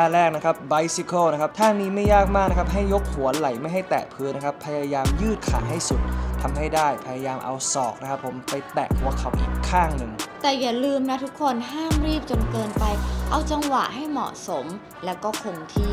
ท่าแรกนะครับ bicycle นะครับท่านี้ไม่ยากมากนะครับ ให้ยกหัวไหล่ไม่ให้แตะพื้นนะครับ พยายามยืดขาให้สุดทำให้ได้ พยายามเอาศอกนะครับผมไปแตะหัวเข่าอีกข้างหนึ่ง แต่อย่าลืมนะทุกคนห้ามรีบจนเกินไป เอาจังหวะให้เหมาะสมแล้วก็คงที่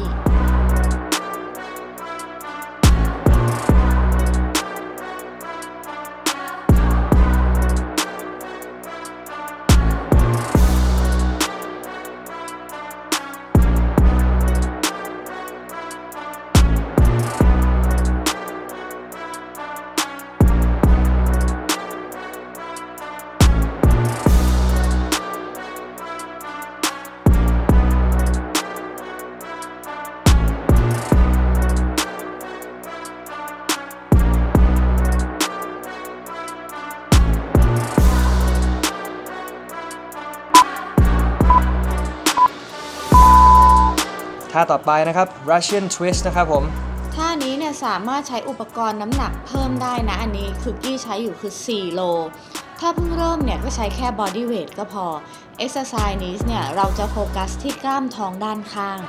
ต่อไปนะครับ Russian twist นะครับผมท่านี้เนี่ยสามารถใช้อุปกรณ์น้ำหนักเพิ่มได้นะอันนี้คือกี้ใช้อยู่คือ 4 โล ถ้าเพิ่งเริ่มเนี่ยก็ใช้แค่ body weight ก็พอ exercise นี้เนี่ยเราจะโฟกัสที่กล้ามท้องด้านข้าง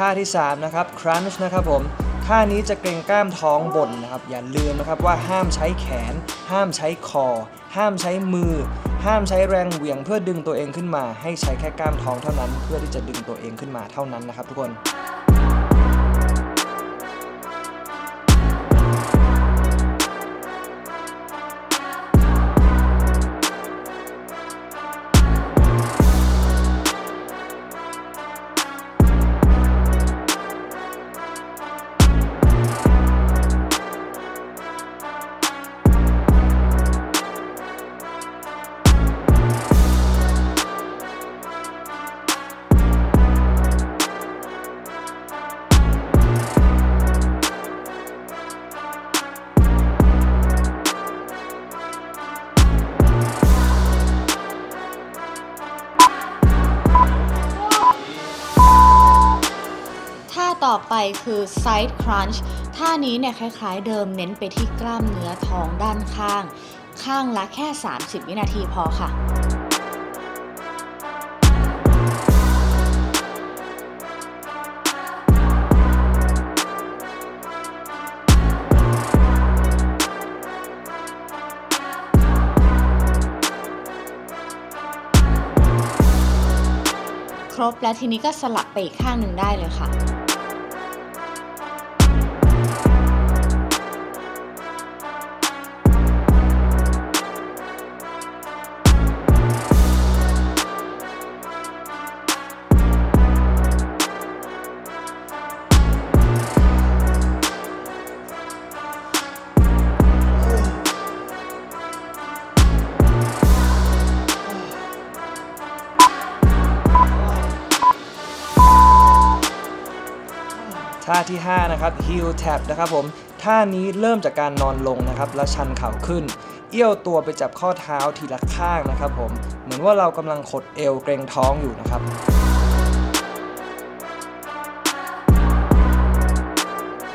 ท่าที่ 3 นะครับ crunch นะครับผม ท่านี้จะเกรงกล้ามท้องบนนะครับ อย่าลืมนะครับว่าห้ามใช้แขน ห้ามใช้คอ ห้ามใช้มือ ห้ามใช้แรงเหวี่ยงเพื่อดึงตัวเองขึ้นมา ให้ใช้แค่กล้ามท้องเท่านั้น เพื่อที่จะดึงตัวเองขึ้นมาเท่านั้นนะครับทุกคน ต่อไปคือ side crunch ท่านี้เนี่ยคล้ายๆเดิมเน้นไปที่กล้ามเนื้อท้องด้านข้าง ข้างละแค่ 30 วินาทีพอค่ะครบแล้วทีนี้ก็สลับไปอีกข้างหนึ่งได้เลยค่ะ ท่าที่ 5 นะครับ heel tap นะครับผม ท่านี้เริ่มจากการนอนลงนะครับ แล้วชันเข่าขึ้น เอี้ยวตัวไปจับข้อเท้าทีละข้างนะครับผม เหมือนว่าเรากำลังขดเอวเกรงท้องอยู่นะครับ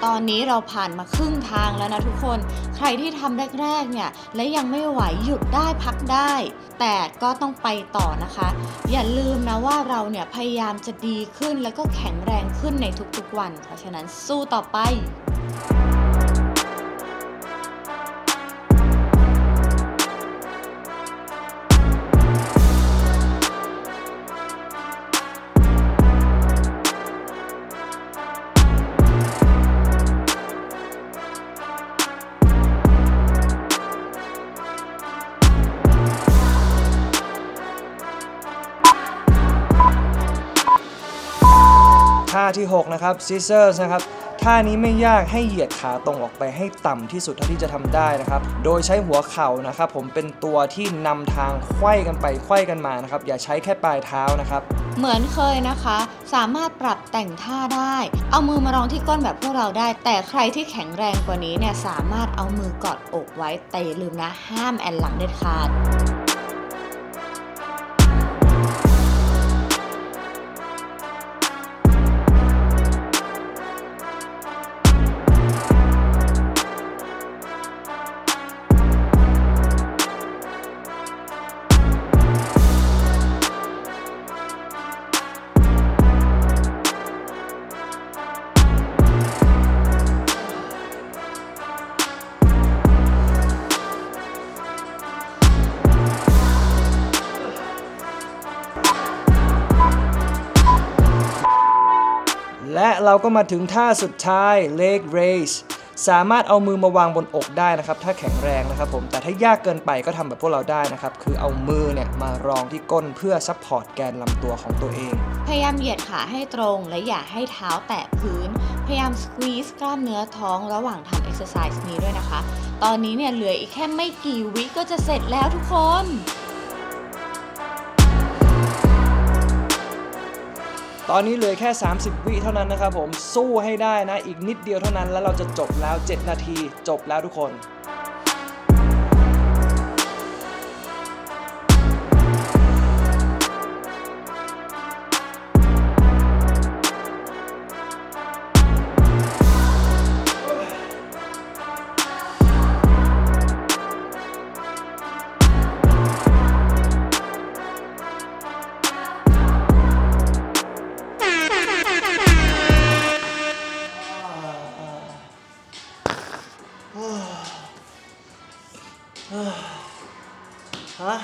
ตอนนี้เราผ่านมาครึ่งทางแล้วนะทุกคน ใครที่ทำแรกๆเนี่ยและยังไม่ไหวหยุดได้พักได้ แต่ก็ต้องไปต่อนะคะ อย่าลืมนะว่าเราเนี่ยพยายามจะดีขึ้นแล้วก็แข็งแรงขึ้นในทุกๆวัน เพราะฉะนั้นสู้ต่อไป ที่ 6 นะครับ scissors นะครับ ท่านี้ไม่ยากให้เหยียดขาตรงออกไปให้ต่ำที่สุดเท่าที่จะทำได้นะครับ โดยใช้หัวเข่านะครับ ผมเป็นตัวที่นำทางไขว้กันไปไขว้กันมานะครับ อย่าใช้แค่ปลายเท้านะครับ เหมือนเคยนะคะ สามารถปรับแต่งท่าได้ เอามือมารองที่ก้นแบบพวกเราได้ แต่ใครที่แข็งแรงกว่านี้เนี่ยสามารถเอามือกอดอกไว้แต่อย่าลืมนะห้ามแอนหลังเด็ดขาด เราก็มาถึงท่าสุดท้าย leg raise สามารถเอามือมาวางบนอกได้นะครับ ถ้าแข็งแรงนะครับผม แต่ถ้ายากเกินไปก็ทำแบบพวกเราได้นะครับ คือเอามือเนี่ยมารองที่ก้นเพื่อซัพพอร์ตแกนลำตัวของตัวเอง พยายามเหยียดขาให้ตรงและอย่าให้เท้าแตะพื้น พยายามสควีสกล้ามเนื้อท้องระหว่างทำเอ็กซ์ไซส์นี้ด้วยนะคะ ตอนนี้เนี่ยเหลืออีกแค่ไม่กี่วิก็จะเสร็จแล้วทุกคน ตอนนี้เหลือแค่ 30 วิเท่านั้นนะครับผมสู้ให้ได้นะ อีกนิดเดียวเท่านั้นแล้วเราจะจบแล้ว 7 นาที จบแล้วทุกคน ฮะ